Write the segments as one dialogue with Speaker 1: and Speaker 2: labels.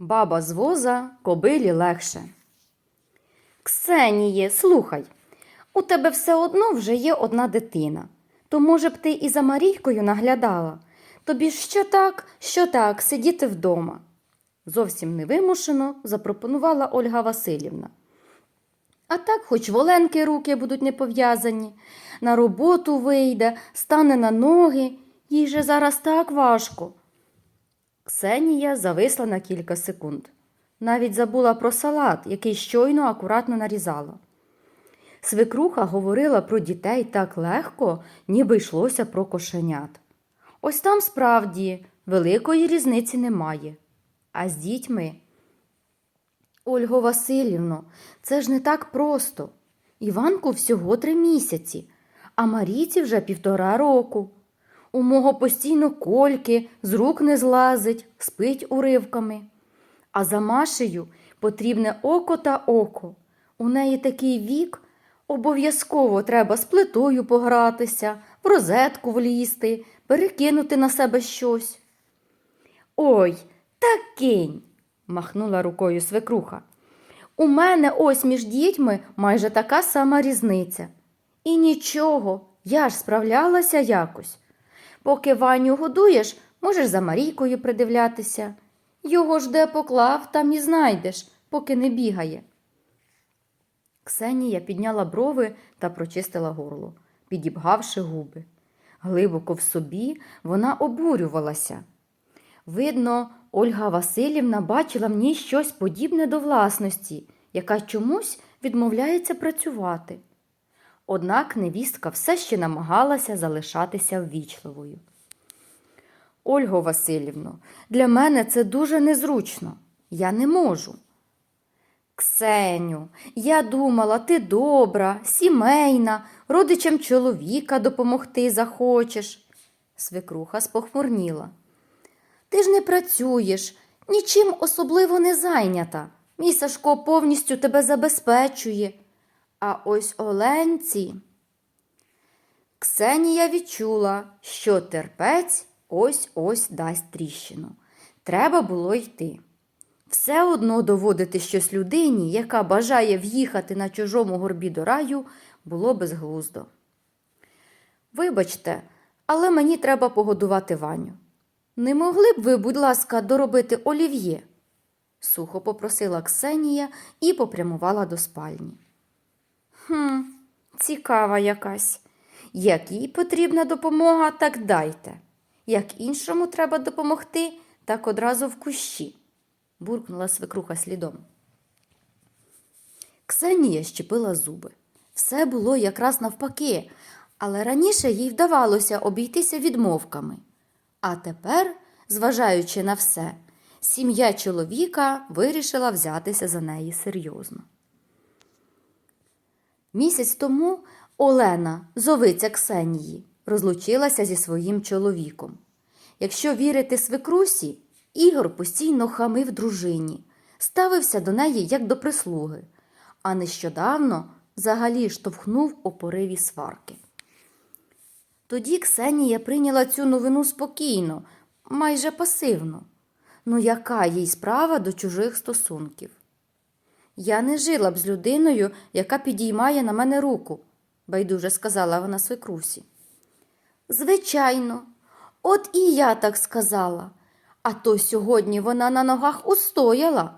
Speaker 1: Баба з воза кобилі легше. Ксеніє, слухай, у тебе все одно вже є одна дитина. То, може б, ти і за Марійкою наглядала. Тобі що так, що так, сидіти вдома. Зовсім невимушено запропонувала Ольга Васильівна. А так, хоч воленки руки будуть не пов'язані, на роботу вийде, стане на ноги, їй же зараз так важко. Ксенія зависла на кілька секунд. Навіть забула про салат, який щойно акуратно нарізала. Свекруха говорила про дітей так легко, ніби йшлося про кошенят. Ось там справді великої різниці немає. А з дітьми. Ольго Васильівно, це ж не так просто. Іванку всього три місяці, а Марійці вже півтора року. У мого постійно кольки, з рук не злазить, спить уривками. А за Машею потрібне око та око. У неї такий вік, обов'язково треба з плитою погратися, в розетку влізти, перекинути на себе щось. Ой, та кинь, махнула рукою свекруха. У мене ось між дітьми майже така сама різниця. І нічого, я ж справлялася якось. Поки Ваню годуєш, можеш за Марійкою придивлятися. Його ж де поклав, там і знайдеш, поки не бігає. Ксенія підняла брови та прочистила горло, підібгавши губи. Глибоко в собі вона обурювалася. Видно, Ольга Васильівна бачила в ній щось подібне до власності, яка чомусь відмовляється працювати. Однак невістка все ще намагалася залишатися ввічливою. Ольго Васильівно, для мене це дуже незручно. Я не можу. Ксеню, я думала, ти добра, сімейна, родичам чоловіка допомогти захочеш. Свекруха спохмурніла. Ти ж не працюєш, нічим особливо не зайнята. Мій Сашко повністю тебе забезпечує. А ось Оленці. Ксенія відчула, що терпець ось ось дасть тріщину. Треба було йти. Все одно доводити щось людині, яка бажає в'їхати на чужому горбі до раю, було безглуздо. Вибачте, але мені треба погодувати Ваню. Не могли б ви, будь ласка, доробити олів'є? сухо попросила Ксенія і попрямувала до спальні. Хм, цікава якась. Як їй потрібна допомога, так дайте. Як іншому треба допомогти, так одразу в кущі, буркнула свекруха слідом. Ксенія щепила зуби. Все було якраз навпаки, але раніше їй вдавалося обійтися відмовками. А тепер, зважаючи на все, сім'я чоловіка вирішила взятися за неї серйозно. Місяць тому Олена, зовиця Ксенії, розлучилася зі своїм чоловіком. Якщо вірити свекрусі, Ігор постійно хамив дружині, ставився до неї як до прислуги, а нещодавно взагалі штовхнув у пориві сварки. Тоді Ксенія прийняла цю новину спокійно, майже пасивно. Ну, яка їй справа до чужих стосунків? Я не жила б з людиною, яка підіймає на мене руку, байдуже сказала вона свекрусі. Звичайно, от і я так сказала. А то сьогодні вона на ногах устояла,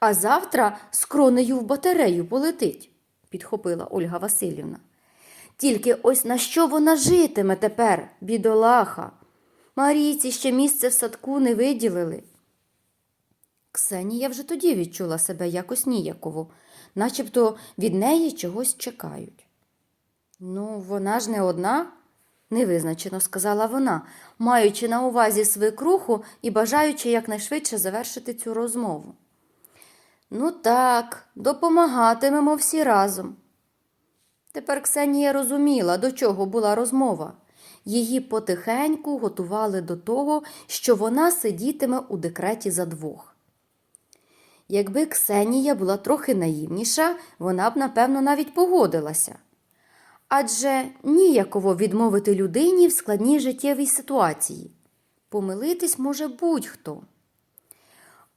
Speaker 1: а завтра з кронею в батарею полетить, підхопила Ольга Васильівна. Тільки ось на що вона житиме тепер, бідолаха. Марійці ще місце в садку не виділили. Ксенія вже тоді відчула себе якось ніяково, начебто від неї чогось чекають. Ну, вона ж не одна, невизначено сказала вона, маючи на увазі свекруху і бажаючи якнайшвидше завершити цю розмову. Ну так, допомагатимемо всі разом. Тепер Ксенія розуміла, до чого була розмова. Її потихеньку готували до того, що вона сидітиме у декреті за двох. Якби Ксенія була трохи наївніша, вона б, напевно, навіть погодилася. Адже ніяково відмовити людині в складній життєвій ситуації. Помилитись може будь-хто.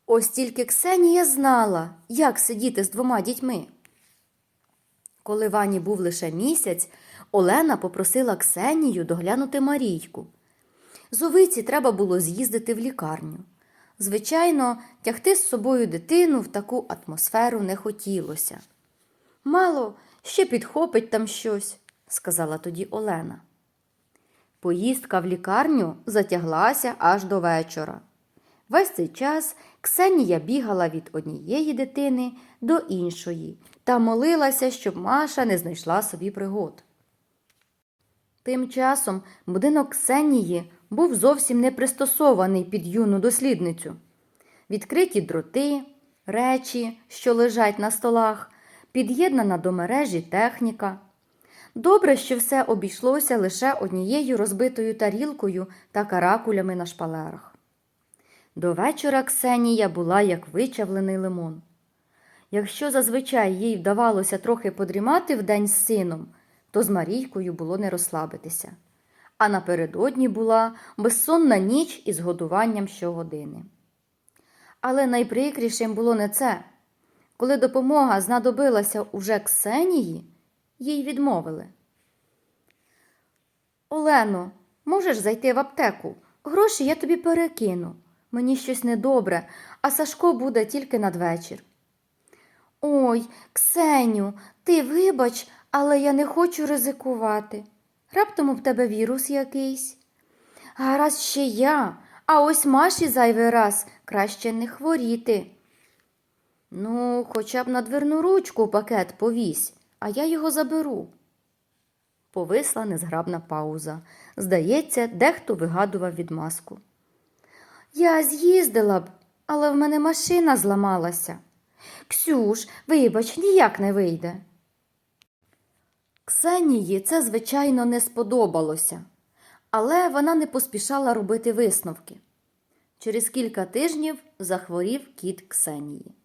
Speaker 1: Ось тільки Ксенія знала, як сидіти з двома дітьми. Коли Вані був лише місяць, Олена попросила Ксенію доглянути Марійку. Зовиці треба було з'їздити в лікарню. Звичайно, тягти з собою дитину в таку атмосферу не хотілося. Мало, ще підхопить там щось, сказала тоді Олена. Поїздка в лікарню затяглася аж до вечора. Весь цей час Ксенія бігала від однієї дитини до іншої та молилася, щоб Маша не знайшла собі пригод. Тим часом будинок Ксенії був зовсім не пристосований під юну дослідницю. Відкриті дроти, речі, що лежать на столах, під'єднана до мережі техніка. Добре, що все обійшлося лише однією розбитою тарілкою та каракулями на шпалерах. До вечора Ксенія була як вичавлений лимон. Якщо зазвичай їй вдавалося трохи подрімати вдень з сином, то з Марійкою було не розслабитися. А напередодні була безсонна ніч із годуванням щогодини. Але найприкрішим було не це. Коли допомога знадобилася уже Ксенії, їй відмовили. Олено, можеш зайти в аптеку? Гроші я тобі перекину. Мені щось недобре, а Сашко буде тільки надвечір. Ой, Ксеню, ти вибач, але я не хочу ризикувати. Раптом в тебе вірус якийсь. Гаразд ще я, а ось Маші зайвий раз краще не хворіти. Ну, хоча б на дверну ручку пакет повісь, а я його заберу. Повисла незграбна пауза. Здається, дехто вигадував відмазку. Я з'їздила б, але в мене машина зламалася. Ксюш, вибач, ніяк не вийде. Ксенії це, звичайно, не сподобалося, але вона не поспішала робити висновки. Через кілька тижнів захворів кіт Ксенії.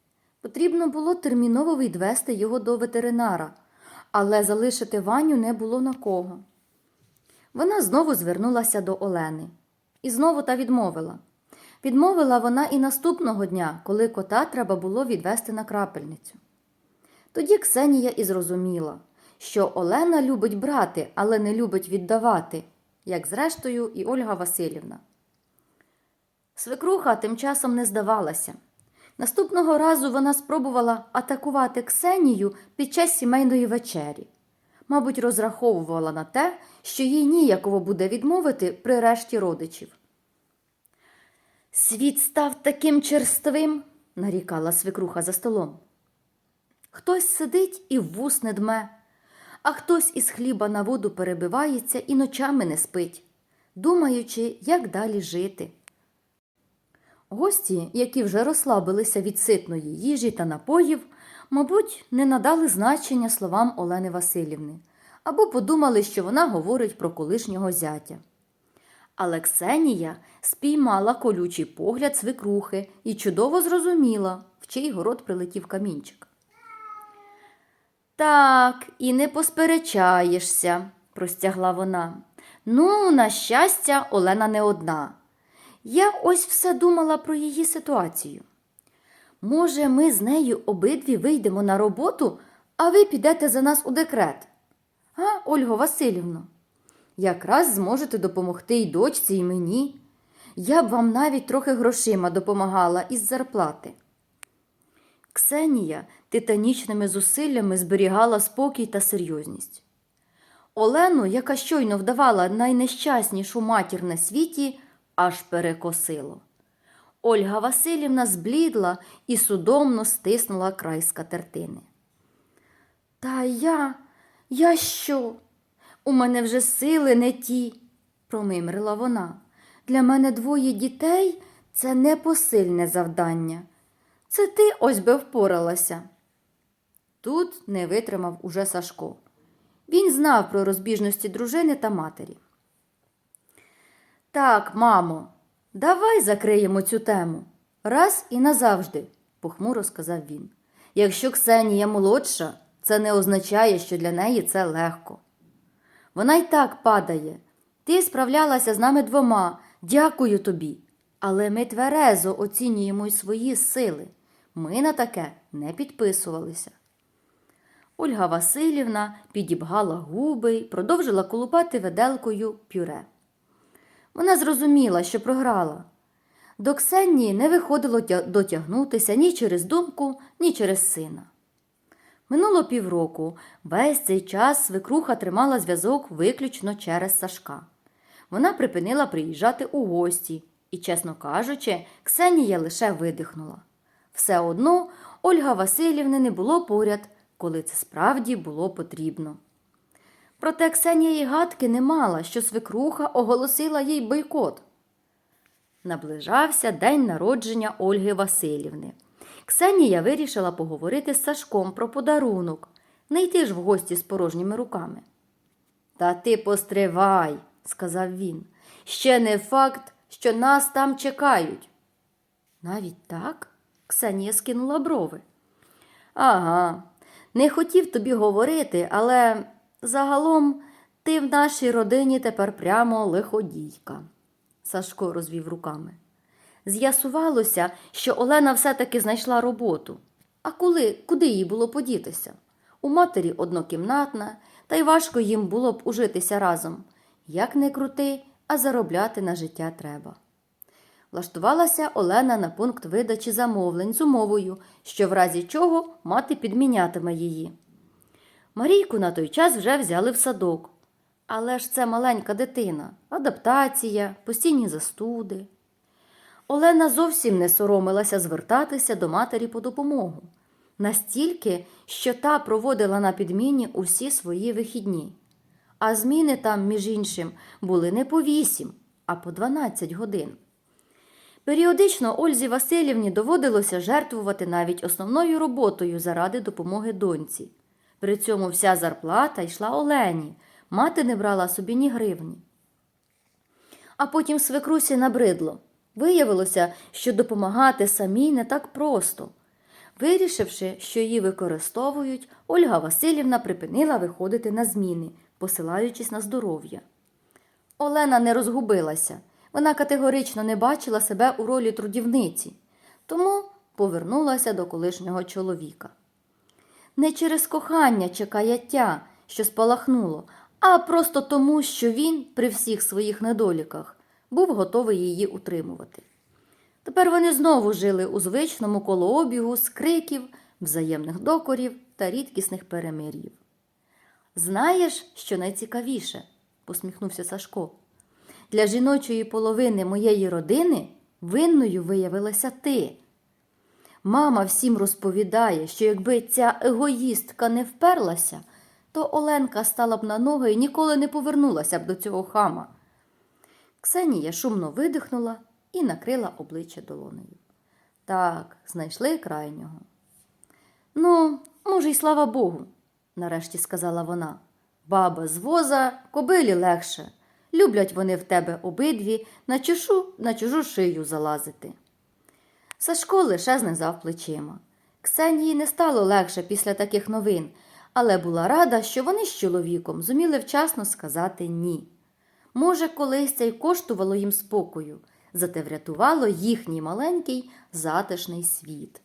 Speaker 1: Потрібно було терміново відвести його до ветеринара, але залишити Ваню не було на кого. Вона знову звернулася до Олени і знову та відмовила. Відмовила вона і наступного дня, коли кота треба було відвести на крапельницю. Тоді Ксенія і зрозуміла, що Олена любить брати, але не любить віддавати, як зрештою і Ольга Васильівна. Свекруха тим часом не здавалася. Наступного разу вона спробувала атакувати Ксенію під час сімейної вечері. Мабуть, розраховувала на те, що їй ніяково буде відмовити при решті родичів. Світ став таким черствим, нарікала свекруха за столом. Хтось сидить і в вус не дме, а хтось із хліба на воду перебивається і ночами не спить, думаючи, як далі жити. Гості, які вже розслабилися від ситної їжі та напоїв, мабуть, не надали значення словам Олени Васильівни або подумали, що вона говорить про колишнього зятя. Але Ксенія спіймала колючий погляд свекрухи і чудово зрозуміла, в чий город прилетів камінчик. Так, і не посперечаєшся, простягла вона. Ну, на щастя, Олена не одна. Я ось все думала про її ситуацію. Може, ми з нею обидві вийдемо на роботу, а ви підете за нас у декрет. А, Ольго Васильівно, якраз зможете допомогти й дочці, і мені. Я б вам навіть трохи грошима допомагала із зарплати. Ксенія титанічними зусиллями зберігала спокій та серйозність. Олену, яка щойно вдавала найнещаснішу матір на світі, аж перекосило. Ольга Васильівна зблідла і судомно стиснула край скатертини. Та я, я що? У мене вже сили не ті, промимрила вона. Для мене двоє дітей це непосильне завдання. Це ти ось би впоралася. Тут не витримав уже Сашко. Він знав про розбіжності дружини та матері. Так, мамо, давай закриємо цю тему. Раз і назавжди, похмуро сказав він. Якщо Ксенія молодша, це не означає, що для неї це легко. Вона й так падає. Ти справлялася з нами двома. Дякую тобі. Але ми тверезо оцінюємо й свої сили. Ми на таке не підписувалися. Ольга Васильівна підібгала губи й продовжила колупати виделкою пюре. Вона зрозуміла, що програла. До Ксенії не виходило дотягнутися ні через думку, ні через сина. Минуло півроку. Весь цей час свекруха тримала зв'язок виключно через Сашка. Вона припинила приїжджати у гості, і, чесно кажучи, Ксенія лише видихнула. Все одно Ольга Васильівни не було поряд, коли це справді було потрібно. Проте Ксенія й гадки не мала, що свекруха оголосила їй бойкот. Наближався день народження Ольги Васильівни. Ксенія вирішила поговорити з Сашком про подарунок, не йти ж в гості з порожніми руками. Та ти постривай, сказав він. Ще не факт, що нас там чекають. Навіть так? Ксенія скинула брови. Ага, не хотів тобі говорити, але загалом ти в нашій родині тепер прямо лиходійка. Сашко розвів руками. З'ясувалося, що Олена все-таки знайшла роботу. А коли, куди їй було подітися? У матері однокімнатна, та й важко їм було б ужитися разом. Як не крути, а заробляти на життя треба. Влаштувалася Олена на пункт видачі замовлень з умовою, що в разі чого мати підмінятиме її. Марійку на той час вже взяли в садок. Але ж це маленька дитина, адаптація, постійні застуди. Олена зовсім не соромилася звертатися до матері по допомогу. Настільки, що та проводила на підміні усі свої вихідні. А зміни там, між іншим, були не по 8, а по 12 годин. Періодично Ользі Васильівні доводилося жертвувати навіть основною роботою заради допомоги доньці. При цьому вся зарплата йшла Олені, мати не брала собі ні гривні. А потім свекрусі набридло. Виявилося, що допомагати самій не так просто. Вирішивши, що її використовують, Ольга Васильівна припинила виходити на зміни, посилаючись на здоров'я. Олена не розгубилася. Вона категорично не бачила себе у ролі трудівниці, тому повернулася до колишнього чоловіка. Не через кохання чи каяття, що спалахнуло, а просто тому, що він, при всіх своїх недоліках, був готовий її утримувати. Тепер вони знову жили у звичному колообігу з криків, взаємних докорів та рідкісних перемир'їв. Знаєш, що найцікавіше? посміхнувся Сашко. Для жіночої половини моєї родини винною виявилася ти. Мама всім розповідає, що якби ця егоїстка не вперлася, то Оленка стала б на ноги і ніколи не повернулася б до цього хама. Ксенія шумно видихнула і накрила обличчя долонею. Так, знайшли крайнього. Ну, може, й слава Богу, нарешті сказала вона. Баба з воза, кобилі легше. Люблять вони в тебе обидві на чужу, на чужу шию залазити. Сашко лише знизав плечима. Ксенії не стало легше після таких новин, але була рада, що вони з чоловіком зуміли вчасно сказати ні. Може, колись це й коштувало їм спокою, зате врятувало їхній маленький затишний світ.